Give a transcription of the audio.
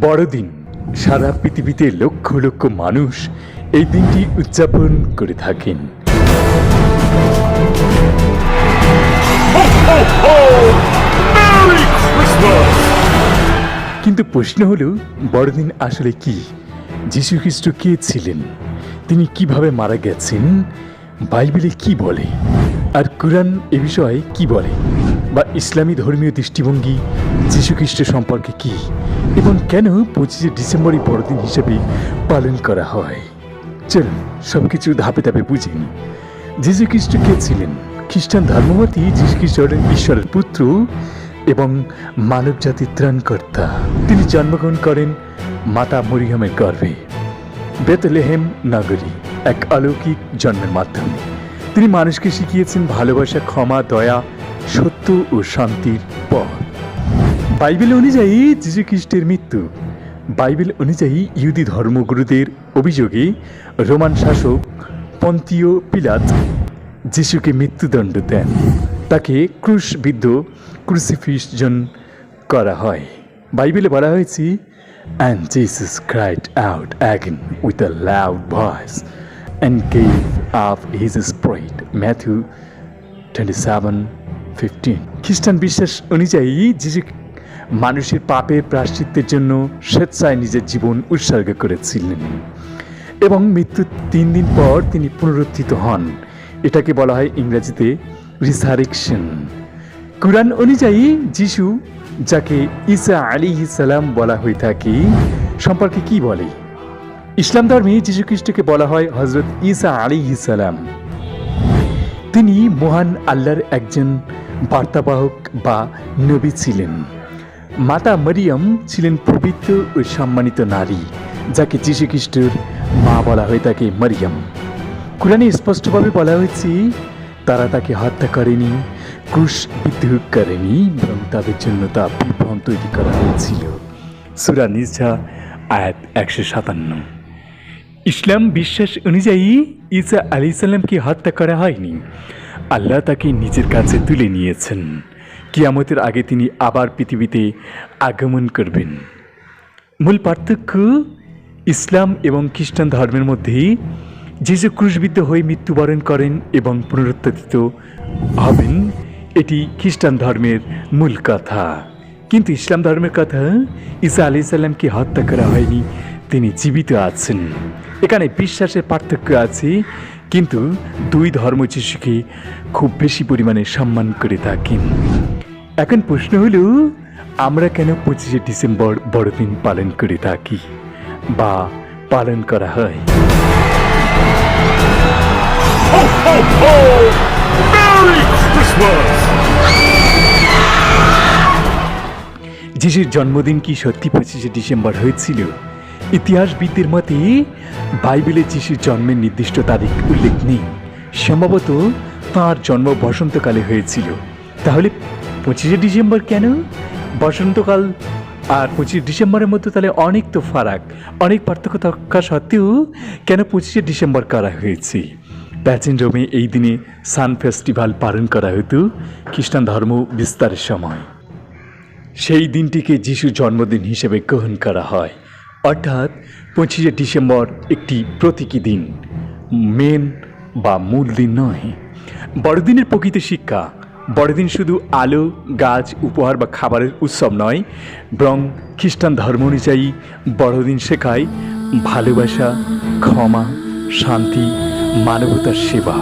বড়দিন, সারা পৃথিবীতে লক্ষ লক্ষ মানুষ এই দিনটি উদযাপন করে থাকেন। কিন্তু প্রশ্ন হলো, বড়দিন আসলে কি? যীশু খ্রিস্ট কে ছিলেন? তিনি কীভাবে মারা গেছেন? বাইবেলে কি বলে? আর কোরআন এ বিষয়ে কি বলে? বা ইসলামী ধর্মীয় দৃষ্টিভঙ্গি যীশু খ্রিস্ট সম্পর্কে কি? এবং কেন পঁচিশে ডিসেম্বরই বড়দিন হিসেবে পালন করা হয়? চলুন সব কিছু ধাপে ধাপে বুঝে নিই। যীশু খ্রিস্ট কে ছিলেন? খ্রিস্টান ধর্মমতী যীশু খ্রিস্ট হলেন ঈশ্বরের পুত্র এবং মানব জাতির ত্রাণকর্তা। তিনি জন্মগ্রহণ করেন মাতা মরিয়মের গর্ভে। বেতলেহেম নগরী, এক অলৌকিক জন্মের মাধ্যমে। তিনি মানুষকে শিখিয়েছেন ভালোবাসা, ক্ষমা, দয়া, সত্য ও শান্তির পথ। বাইবেল অনুযায়ী যীশু খ্রিস্টের মৃত্যু। বাইবেল অনুযায়ী ইহুদি ধর্মগুরুদের অভিযোগে রোমান শাসক পন্তীয় পিলাত যিশুকে মৃত্যুদণ্ড দেন। তাকে ক্রুশবিদ্ধ ক্রুসিফিশন করা হয়। বাইবেলে বলা হয়েছে and Jesus cried out again with a loud voice and gave up his spirit Matthew twenty seven fifteen খ্রিস্টান বিশ্বাস অনুযায়ী যিশু মানুষের পাপের প্রাশ্চিত্যের জন্য স্বেচ্ছায় নিজের জীবন উৎসর্গ করেছিলেন এবং মৃত্যুর তিন দিন পর তিনি পুনরুত্থিত হন। এটাকে বলা হয় ইংরেজিতে রিসারেকশন কুরআন অনুযায়ী যিশু, যাকে ঈসা আলী সালাম বলা হয়ে থাকে, সম্পর্কে কি বলে? ইসলাম ধর্মে যীশু খ্রিস্টকে বলা হয় হজরত ঈসা আলী সালাম। তিনি মহান আল্লাহর একজন বার্তাবাহক বা নবী ছিলেন। মাতা মরিয়ম ছিলেন পবিত্র ও সম্মানিত নারী, যাকে যীশু খ্রিস্টের মা বলা হয়ে থাকে মরিয়ম। কোরআনে স্পষ্টভাবে বলা হয়েছে, তারা তাকে হত্যা করেনি, ক্রুশ বিদ্রোহ করেনি, বরং তাদের জন্য তা বিভ্রম তৈরি করা হয়েছিল। সুরা নিসা, আয়াত একশো সাতান্ন। ইসলাম বিশ্বাস অনুযায়ী ঈসা আলি সাল্লামকে হত্যা করা হয়নি। আল্লাহ তাকে নিজের কাছে তুলে নিয়েছেন। কিয়ামতের আগে তিনি আবার পৃথিবীতে আগমন করবেন। মূল পার্থক্য ইসলাম এবং খ্রিস্টান ধর্মের মধ্যে যিশু ক্রুশবিদ্ধ হয়ে মৃত্যুবরণ করেন এবং পুনরুত্থিত হবেন, এটি খ্রিস্টান ধর্মের মূল কথা। কিন্তু ইসলাম ধর্মের কথা ঈসা আলি সাল্লামকে হত্যা করা হয়নি, তিনি জীবিত আছেন। এখানে বিশ্বাসের পার্থক্য আছে কিন্তু দুই ধর্ম যিশুকে খুব বেশি পরিমাণে সম্মান করে থাকেন। এখন প্রশ্ন হলো আমরা কেন পঁচিশে ডিসেম্বর বড়দিন পালন করে থাকি বা পালন করা হয়? যিশুর জন্মদিন কি সত্যি পঁচিশে ডিসেম্বর হয়েছিল? ইতিহাসবিদদের মতে বাইবেলে যিশুর জন্মের নির্দিষ্ট তারিখ উল্লেখ নেই। সম্ভবত তাঁর জন্ম বসন্তকালে হয়েছিল। তাহলে পঁচিশে ডিসেম্বর কেন? বসন্তকাল আর পঁচিশে ডিসেম্বরের মধ্যে তাহলে অনেক তো ফারাক, অনেক পার্থক্য থাকা সত্ত্বেও কেন পঁচিশে ডিসেম্বর করা হয়েছে? প্রাচীন রোমে এই দিনে সান ফেস্টিভ্যাল পালন করা হতো খ্রিস্টান ধর্ম বিস্তারের সময়। সেই দিনটিকে যিশুর জন্মদিন হিসেবে গ্রহণ করা হয়। অর্থাৎ পঁচিশে ডিসেম্বর একটি প্রতীকী দিন। মেন বা মূল দিন নয়। বড়দিনের প্রকৃত শিক্ষা। বড়দিন শুধু আলো, গাছ, উপহার বা খাবারের উৎসব নয়, বরং খ্রিস্টান ধর্ম অনুযায়ী বড়দিন শেখায় ভালোবাসা, ক্ষমা, শান্তি, মানবতার সেবা।